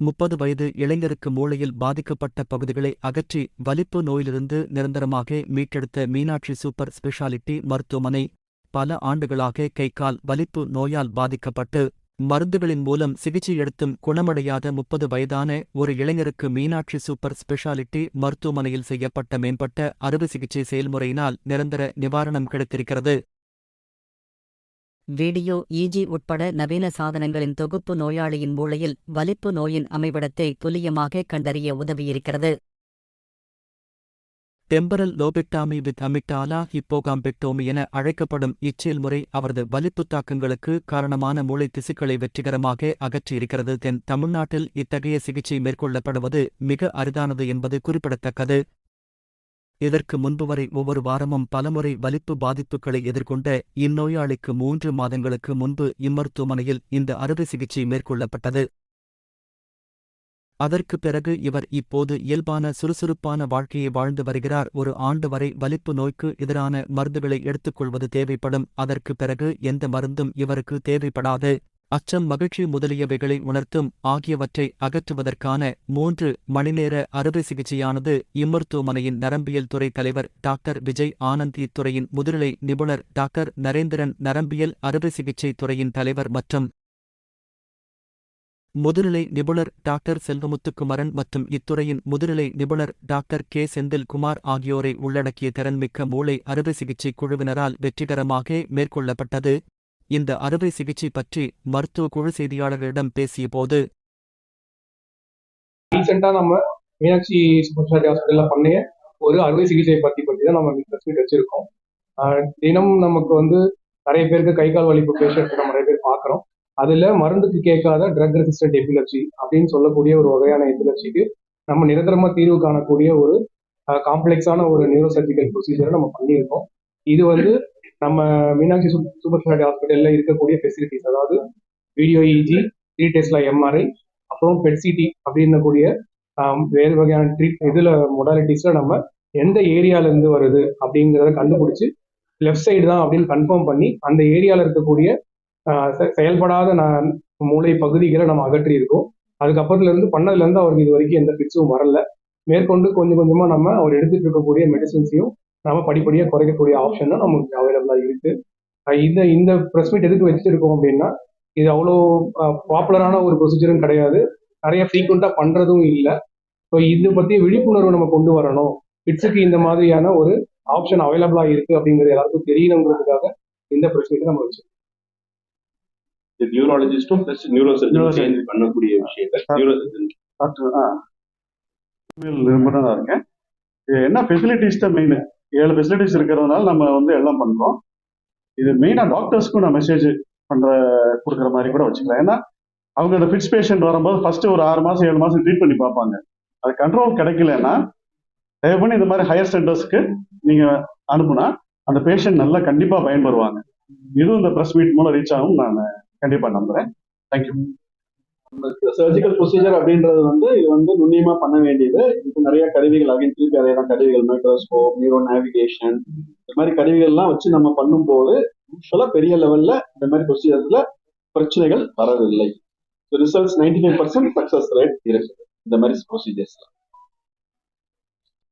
முப்பது வயது இளைஞருக்கு மூளையில் பாதிக்கப்பட்ட பகுதிகளை அகற்றி வலிப்பு நோயிலிருந்து நிரந்தரமாக மீட்டெடுத்த மீனாட்சி சூப்பர் ஸ்பெஷாலிட்டி மருத்துவமனை பல ஆண்டுகளாக கைகால் வலிப்பு நோயால் பாதிக்கப்பட்டு மருந்துகளின் மூலம் சிகிச்சை எடுத்தும் குணமடையாத முப்பது வயதான ஒரு இளைஞருக்கு மீனாட்சி சூப்பர் ஸ்பெஷாலிட்டி மருத்துவமனையில் செய்யப்பட்ட மேம்பட்ட அறுவை சிகிச்சை செயல்முறையினால் நிரந்தர நிவாரணம் கிடைத்திருக்கிறது. வீடியோ இஜி உட்பட நவீன சாதனங்களின் தொகுப்பு நோயாளியின் மூளையில் வலிப்பு நோயின் அமைவிடத்தை துல்லியமாக கண்டறிய உதவியிருக்கிறது. Temporal lobectomy with amygdala hippocampectomy என அழைக்கப்படும் இச்செயல்முறை அவரது வலிப்புத் தாக்கங்களுக்கு காரணமான மூளை திசுக்களை வெற்றிகரமாக அகற்றியிருக்கிறது. தென் தமிழ்நாட்டில் இத்தகைய சிகிச்சை மேற்கொள்ளப்படுவது மிக அரிதானது என்பது குறிப்பிடத்தக்கது. இதற்கு முன்பு வரை ஒவ்வொரு வாரமும் பலமுறை வலிப்பு பாதிப்புகளை எதிர்கொண்ட இந்நோயாளிக்கு மூன்று மாதங்களுக்கு முன்பு இம்மருத்துவமனையில் இந்த அறுவை சிகிச்சை மேற்கொள்ளப்பட்டது. அதற்கு பிறகு இவர் இப்போது இயல்பான சுறுசுறுப்பான வாழ்க்கையை வாழ்ந்து வருகிறார். ஒரு ஆண்டு வரை வலிப்பு நோய்க்கு எதிரான மருந்துகளை எடுத்துக்கொள்வது தேவைப்படும். அதற்கு பிறகு எந்த மருந்தும் இவருக்கு தேவைப்படாது. அச்சம் மகிழ்ச்சி முதலியவைகளை உணர்த்தும் ஆகியவற்றை அகற்றுவதற்கான மூன்று மணிநேர அறுவை சிகிச்சையானது இம்மருத்துவமனையின் நரம்பியல் துறை தலைவர் டாக்டர் விஜய் ஆனந்த் இத்துறையின் முதுநிலை நிபுணர் டாக்டர் நரேந்திரன் நரம்பியல் அறுவை சிகிச்சை துறையின் தலைவர் மற்றும் முதுநிலை நிபுணர் டாக்டர் செல்வமுத்துக்குமரன் மற்றும் இத்துறையின் முதுநிலை நிபுணர் டாக்டர் கே. செந்தில்குமார் ஆகியோரை உள்ளடக்கிய திறன்மிக்க மூளை அறுவை சிகிச்சை குழுவினரால் வெற்றிகரமாக மேற்கொள்ளப்பட்டது. இந்த அறுவை சிகிச்சை பற்றி மருத்துவ குழு செய்தியாளர்களிடம் பேசியபோது ரீசெண்டா நம்ம மீனாட்சி ஸ்பெஷாலிட்டி ஹாஸ்பிட்டல்ல பண்ணிய ஒரு அறுவை சிகிச்சை பத்தி பத்தி தான் நம்ம பிரச்சனை வச்சிருக்கோம். ஆஹ் தினம் நமக்கு வந்து நிறைய பேருக்கு கை கால் வலிப்பு பேஷண்ட் நம்ம நிறைய பேர் பார்க்குறோம் அதுல மருந்துக்கு கேட்காத ட்ரக் ரெசிஸ்டன்ட் எபிலப்சி அப்படின்னு சொல்லக்கூடிய ஒரு வகையான எபிலப்சிக்கு நம்ம நிரந்தரமா தீர்வு காணக்கூடிய ஒரு காம்ப்ளெக்ஸான ஒரு நியூரோ சர்ஜிக்கல் ப்ரொசீஜரை நம்ம பண்ணியிருக்கோம். இது வந்து நம்ம மீனாட்சி சூப்பர் ஸ்பெஷாலிட்டி ஹாஸ்பிட்டல்ல இருக்கக்கூடிய ஃபெசிலிட்டிஸ் அதாவது வீடியோ இஜி த்ரீ டெஸ்ட்ல எம்ஆர்ஐ அப்புறம் பெட்சிடி அப்படின்னக்கூடிய வேறு வகையான ட்ரீட் இதுல மொடாலிட்டிஸ்ல நம்ம எந்த ஏரியால இருந்து வருது அப்படிங்கிறத கண்டுபிடிச்சு லெஃப்ட் சைடு தான் அப்படின்னு கன்ஃபார்ம் பண்ணி அந்த ஏரியால இருக்கக்கூடிய செ- செயல்படாத நான் மூளை பகுதிகளை நம்ம அகற்றி இருக்கோம் அதுக்கப்புறத்துல இருந்து பண்ணதுல இருந்து அவருக்கு இது வரைக்கும் எந்த பிச்சும் வரல. மேற்கொண்டு கொஞ்சம் கொஞ்சமா நம்ம அவர் எடுத்துட்டு இருக்கக்கூடிய மெடிசன்ஸையும் நம்ம படிப்படியா குறைக்கக்கூடிய ஆப்ஷன் தான் நமக்கு அவைலபிளா இருக்கு இந்த இந்த ப்ரெஸ் மீட் எதுக்கு வச்சிருக்கோம் அப்படின்னா இது அவ்வளோ பாப்புலரான ஒரு ப்ரொசீஜரும் கிடையாது நிறைய ஃப்ரீக்வெண்ட்டாக பண்றதும் இல்லை ஸோ இது பத்தி விழிப்புணர்வு நம்ம கொண்டு வரணும் கிட்ஸுக்கு இந்த மாதிரியான ஒரு ஆப்ஷன் அவைலபிளா இருக்கு அப்படிங்கிறது எல்லாருக்கும் தெரியணுங்கிறதுக்காக இந்த ப்ரெஸ் நம்ம வச்சிருக்கோம் நியூராலஜிஸ்டும் பிளஸ் நியூரோ சர்ஜன் பண்ணக்கூடிய விஷயங்கள் நியூரோ சர்ஜன் டாக்டர் ஆ நிபுணராக இருக்கேன் இது என்ன ஃபெசிலிட்டிஸ் தான் மெயின் ஏழு ஃபெசிலிட்டிஸ் இருக்கிறதுனால நம்ம வந்து எல்லாம் பண்றோம். இது மெயினாக டாக்டர்ஸ்க்கும் நான் மெசேஜ் பண்ற கொடுக்குற மாதிரி கூட வச்சுக்கலாம். ஏன்னா அவங்க அந்த ஃபிட்ஸ் பேஷண்ட் வரும்போது ஃபர்ஸ்ட் ஒரு ஆறு மாசம் ஏழு மாசம் ட்ரீட் பண்ணி பார்ப்பாங்க. அது கண்ட்ரோல் கிடைக்கலன்னா தயவு பண்ணி இந்த மாதிரி ஹையர் சென்டர்ஸ்க்கு நீங்க அனுப்புனா அந்த பேஷண்ட் நல்லா கண்டிப்பா பயன்பெறுவாங்க. இதுவும் இந்த ப்ரெஸ் மீட் மூலம் ரீச் ஆகும் நான் கண்டிப்பா நம்புறேன். தேங்க்யூ சர்ஜிக்கல் ப்ரொசீஜர் அப்படின்றது வந்து இது வந்து நுண்ணியமா பண்ண வேண்டியது. இப்போ நிறைய கருவிகள் அகைன் திருப்பி அதே தான் கருவிகள் மைக்ரோஸ்கோப் நியூரோ நேவிகேஷன் இந்த மாதிரி கருவிகள்லாம் வச்சு நம்ம பண்ணும்போது யூஸ்வலாக பெரிய லெவல்ல இந்த மாதிரி ப்ரொசீஜர்ஸ்ல பிரச்சனைகள் வரவில்லை. Results ninety five percent success rate இருக்குது இந்த மாதிரி ப்ரொசீஜர்ஸ்ல